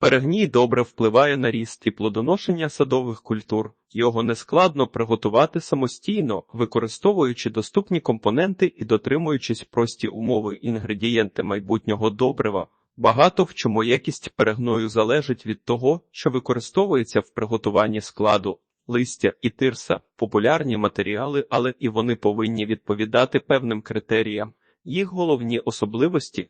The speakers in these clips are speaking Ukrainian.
Перегній добре впливає на ріст і плодоношення садових культур. Його нескладно приготувати самостійно, використовуючи доступні компоненти і дотримуючись прості умови інгредієнти майбутнього добрива. Багато в чому якість перегною залежить від того, що використовується в приготуванні складу. Листя і тирса популярні матеріали, але і вони повинні відповідати певним критеріям. Їх головні особливості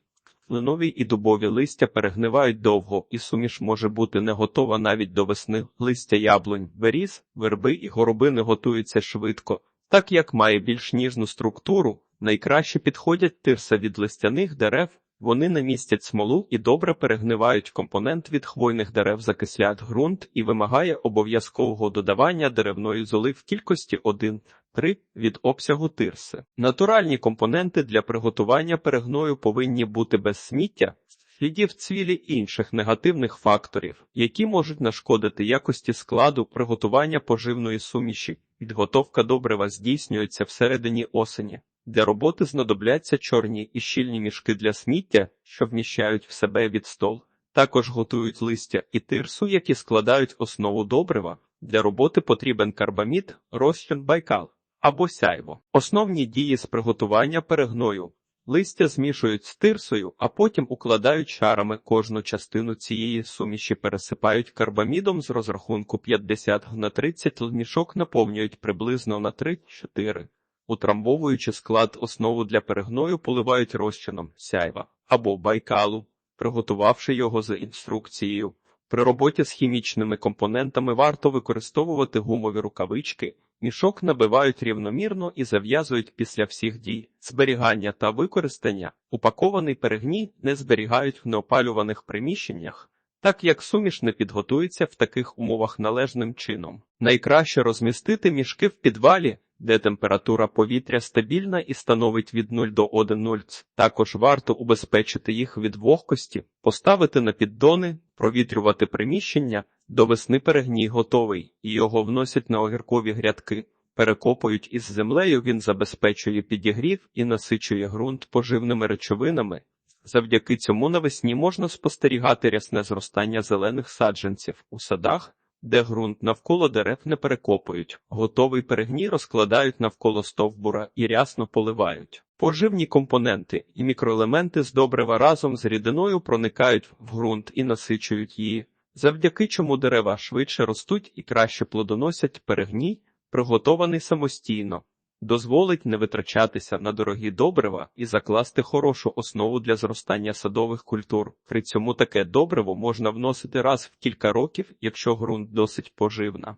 Кленові і дубові листя перегнивають довго, і суміш може бути не готова навіть до весни. Листя яблунь, беріз, верби і горобини готуються швидко, так як має більш ніжну структуру. Найкраще підходять тирса від листяних дерев. Вони не містять смолу і добре перегнивають компонент від хвойних дерев закислять ґрунт і вимагає обов'язкового додавання деревної золи в кількості 1 3 від обсягу тирси. Натуральні компоненти для приготування перегною повинні бути без сміття, слідів цвілі інших негативних факторів, які можуть нашкодити якості складу приготування поживної суміші. Підготовка добрива здійснюється всередині осені. Для роботи знадобляться чорні і щільні мішки для сміття, що вміщають в себе від стол. Також готують листя і тирсу, які складають основу добрива. Для роботи потрібен карбамід, розчин байкал або сяйво. Основні дії з приготування перегною. Листя змішують з тирсою, а потім укладають шарами кожну частину цієї суміші пересипають карбамідом з розрахунку 50 на 30 мішок наповнюють приблизно на 3-4. Утрамбовуючи склад основу для перегною, поливають розчином сяйва або байкалу, приготувавши його за інструкцією. При роботі з хімічними компонентами варто використовувати гумові рукавички. Мішок набивають рівномірно і зав'язують після всіх дій, зберігання та використання. Упакований перегній не зберігають в неопалюваних приміщеннях, так як суміш не підготується в таких умовах належним чином. Найкраще розмістити мішки в підвалі, де температура повітря стабільна і становить від 0 до 1,0 Ц. Також варто убезпечити їх від вогкості, поставити на піддони, провітрювати приміщення. До весни перегній готовий, і його вносять на огіркові грядки. Перекопують із землею, він забезпечує підігрів і насичує ґрунт поживними речовинами. Завдяки цьому навесні можна спостерігати рясне зростання зелених саджанців у садах, де ґрунт навколо дерев не перекопують. Готовий перегній розкладають навколо стовбура і рясно поливають. Поживні компоненти і мікроелементи з добрива разом з рідиною проникають в ґрунт і насичують її завдяки чому дерева швидше ростуть і краще плодоносять перегній, приготований самостійно, дозволить не витрачатися на дорогі добрива і закласти хорошу основу для зростання садових культур. При цьому таке добриво можна вносити раз в кілька років, якщо ґрунт досить поживна.